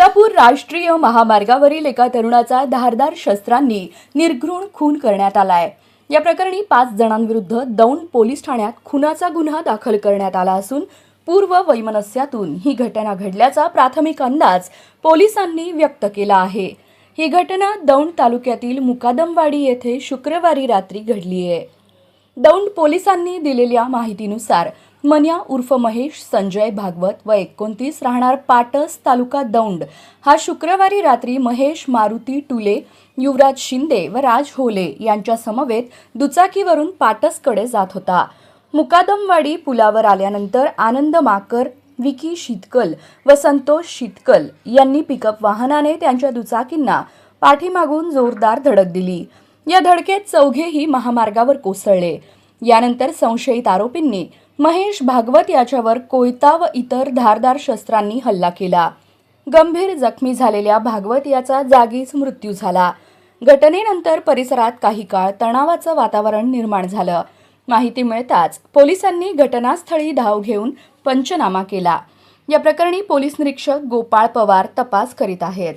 सोलापूर राष्ट्रीय महामार्गावरील एका तरुणाचा धारदार शस्त्रांनी निर्घृण खून करण्यात आलाय. या प्रकरणी पाच जणांविरुद्ध दौंड पोलीस ठाण्यात खुनाचा गुन्हा दाखल करण्यात आला असून पूर्व वैमनस्यातून ही घटना घडल्याचा प्राथमिक अंदाज पोलिसांनी व्यक्त केला आहे. ही घटना दौंड तालुक्यातील मुकादमवाडी येथे शुक्रवारी रात्री घडली आहे दौंड पोलिसांनी दिलेल्या माहितीनुसार मन्या उर्फ महेश संजय भागवत व एकोणतीस राहणार पाटस तालुका दौंड. हा शुक्रवारी रात्री महेश मारुती टुले युवराज शिंदे व राज होले यांच्या समवेत दुचाकीवरून पाटसकडे जात होता. मुकादमवाडी पुलावर आल्यानंतर आनंद माकर विकी शितकल व संतोष शितकल यांनी पिकअप वाहनाने त्यांच्या दुचाकींना पाठीमागून जोरदार धडक दिली. या धडकेत चौघेही महामार्गावर कोसळले. यानंतर संशयित आरोपींनी महेश भागवत याच्यावर कोयता व इतर धारदार शस्त्रांनी हल्ला केला. गंभीर जखमी झालेल्या भागवत याचा जागीच मृत्यू झाला. घटनेनंतर परिसरात काही काळ तणावाचं वातावरण निर्माण झालं. माहिती मिळताच पोलिसांनी घटनास्थळी धाव घेऊन पंचनामा केला. या प्रकरणी पोलीस निरीक्षक गोपाळ पवार तपास करीत आहेत.